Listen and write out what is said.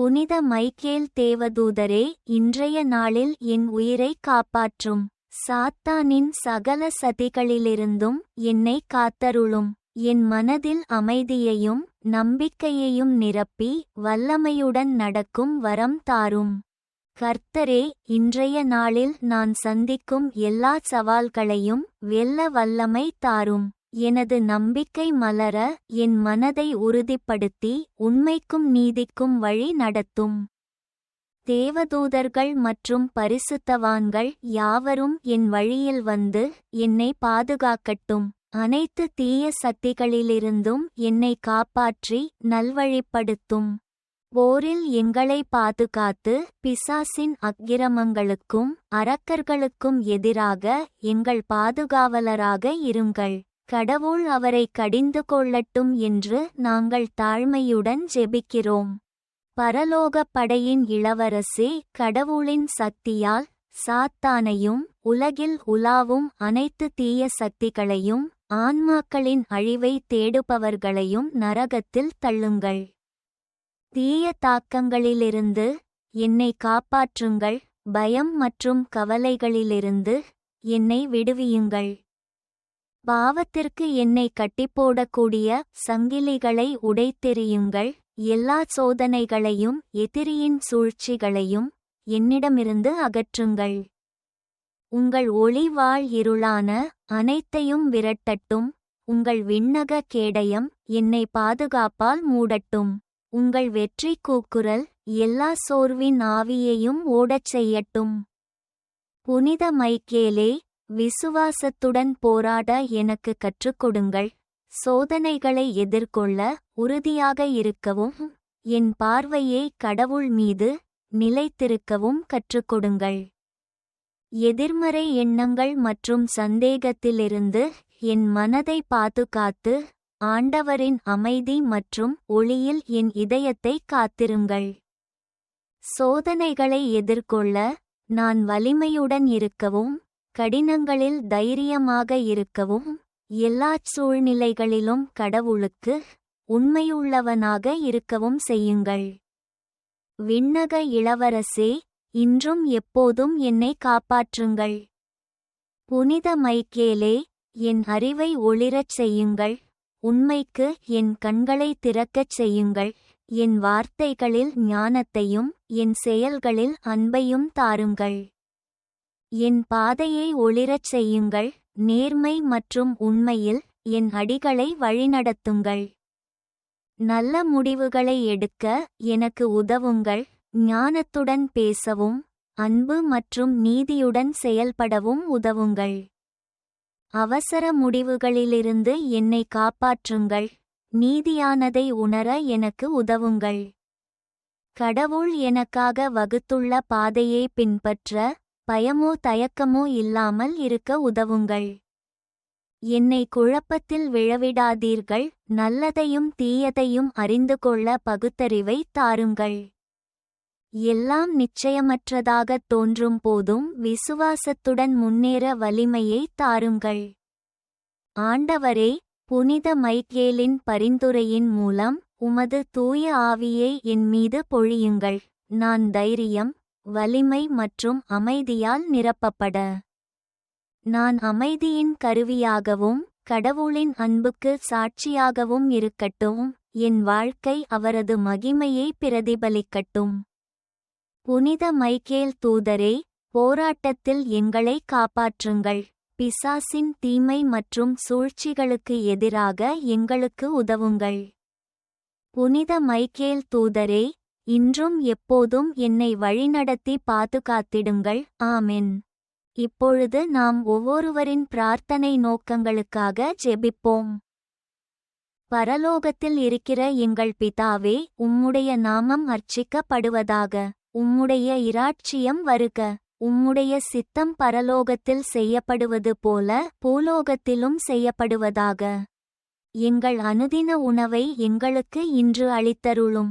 புனித மைக்கேல் தேவதூதரே இன்றைய நாளில் என் உயிரை காப்பாற்றும். சாத்தானின் சகல சதிகளிலிருந்தும் என்னை காத்தருளும். என் மனதில் அமைதியையும் நம்பிக்கையையும் நிரப்பி வல்லமையுடன் நடக்கும் வரம் தாரும். கர்த்தரே இன்றைய நாளில் நான் சந்திக்கும் எல்லா சவால்களையும் வெல்ல வல்லமை தாரும். எனது நம்பிக்கை மலர என் மனதை உறுதிப்படுத்தி உண்மைக்கும் நீதிக்கும் வழி நடத்தும். தேவதூதர்கள் மற்றும் பரிசுத்தவான்கள் யாவரும் என் வழியில் வந்து என்னை பாதுகாக்கட்டும். அனைத்து தீய சக்திகளிலிருந்தும் என்னை காப்பாற்றி நல்வழிப்படுத்தும். போரில் எங்களை பாதுகாத்து பிசாசின் அக்கிரமங்களுக்கும் அரக்கர்களுக்கும் எதிராக எங்கள் பாதுகாவலராக இருங்கள். கடவுள் அவரை கடிந்து கொள்ளட்டும் என்று நாங்கள் தாழ்மையுடன் ஜெபிக்கிறோம். பரலோகப் படையின் இளவரசே கடவுளின் சக்தியால் சாத்தானையும் உலகில் உலாவும் அனைத்து தீய சக்திகளையும் ஆன்மாக்களின் அழிவை தேடுபவர்களையும் நரகத்தில் தள்ளுங்கள். தீய தாக்கங்களிலிருந்து என்னை காப்பாற்றுங்கள் பயம் மற்றும் கவலைகளிலிருந்து என்னை விடுவியுங்கள். பாவத்திற்கு என்னை கட்டிப்போடக்கூடிய சங்கிலிகளை உடைத்தெறியுங்கள். எல்லா சோதனைகளையும் எதிரியின் சூழ்ச்சிகளையும் என்னிடமிருந்து அகற்றுங்கள். உங்கள் ஒளிவாழ் இருளான அனைத்தையும் விரட்டட்டும். உங்கள் விண்ணக கேடயம் என்னை பாதுகாப்பால் மூடட்டும். உங்கள் வெற்றி கூக்குரல் எல்லா சோர்வின் ஆவியையும் ஓடச் செய்யட்டும். புனித மைக்கேலே விசுவாசத்துடன் போராட எனக்கு கற்றுக் கொடுங்கள் சோதனைகளை எதிர்கொள்ள உறுதியாக இருக்கவும் என் பார்வையை கடவுள் மீது நிலைத்திருக்கவும் கற்றுக்கொடுங்கள். எதிர்மறை எண்ணங்கள் மற்றும் சந்தேகத்திலிருந்து என் மனதை பாதுகாத்து ஆண்டவரின் அமைதி மற்றும் ஒளியில் என் இதயத்தை காத்திருங்கள். சோதனைகளை எதிர்கொள்ள நான் வலிமையுடன் இருக்கவும் கடினங்களில் தைரியமாக இருக்கவும் எல்லாச் சூழ்நிலைகளிலும் கடவுளுக்கு உண்மையுள்ளவனாக இருக்கவும் செய்யுங்கள். விண்ணக இளவரசே இன்றும் எப்போதும் என்னை காப்பாற்றுங்கள். புனித மைக்கேலே என் அறிவை ஒளிரச் செய்யுங்கள். உண்மைக்கு என் கண்களை திறக்கச் செய்யுங்கள். என் வார்த்தைகளில் ஞானத்தையும் என் செயல்களில் அன்பையும் தாருங்கள். என் பாதையை ஒளிரச் செய்யுங்கள் நேர்மை மற்றும் உண்மையில் என் அடிகளை வழிநடத்துங்கள். நல்ல முடிவுகளை எடுக்க எனக்கு உதவுங்கள் ஞானத்துடன் பேசவும் அன்பு மற்றும் நீதியுடன் செயல்படவும் உதவுங்கள். அவசர முடிவுகளிலிருந்து என்னை காப்பாற்றுங்கள் நீதியானதை உணர எனக்கு உதவுங்கள். கடவுள் எனக்காக வகுத்துள்ள பாதையை பின்பற்ற பயமோ தயக்கமோ இல்லாமல் இருக்க உதவுங்கள். என்னை குழப்பத்தில் விழவிடாதீர்கள் நல்லதையும் தீயதையும் அறிந்து கொள்ள பகுத்தறிவை தாருங்கள். எல்லாம் நிச்சயமற்றதாகத் தோன்றும் போதும் விசுவாசத்துடன் முன்னேற வலிமையை தாருங்கள். ஆண்டவரே புனித மைக்கேலின் பரிந்துரையின் மூலம் உமது தூய ஆவியை என் மீது பொழியுங்கள். நான் தைரியம் வலிமை மற்றும் அமைதியால் நிரப்பப்பட. நான் அமைதியின் கருவியாகவும் கடவுளின் அன்புக்கு சாட்சியாகவும் இருக்கட்டும் என் வாழ்க்கை அவரது மகிமையை பிரதிபலிக்கட்டும். புனித மைக்கேல் தூதரே போராட்டத்தில் எங்களை காப்பாற்றுங்கள். பிசாசின் தீமை மற்றும் சூழ்ச்சிகளுக்கு எதிராக எங்களுக்கு உதவுங்கள். புனித மைக்கேல் தூதரே இன்றும் எப்போதும் என்னை வழிநடத்தி பாதுகாத்திடுங்கள். ஆமென். இப்பொழுது நாம் ஒவ்வொருவரின் பிரார்த்தனை நோக்கங்களுக்காக ஜெபிப்போம். பரலோகத்தில் இருக்கிற எங்கள் பிதாவே உம்முடைய நாமம் அர்ச்சிக்கப்படுவதாக உம்முடைய இராட்சியம் வருக. உம்முடைய சித்தம் பரலோகத்தில் செய்யப்படுவது போல பூலோகத்திலும் செய்யப்படுவதாக. எங்கள் அனுதின உணவை எங்களுக்கு இன்று அளித்தருளும்.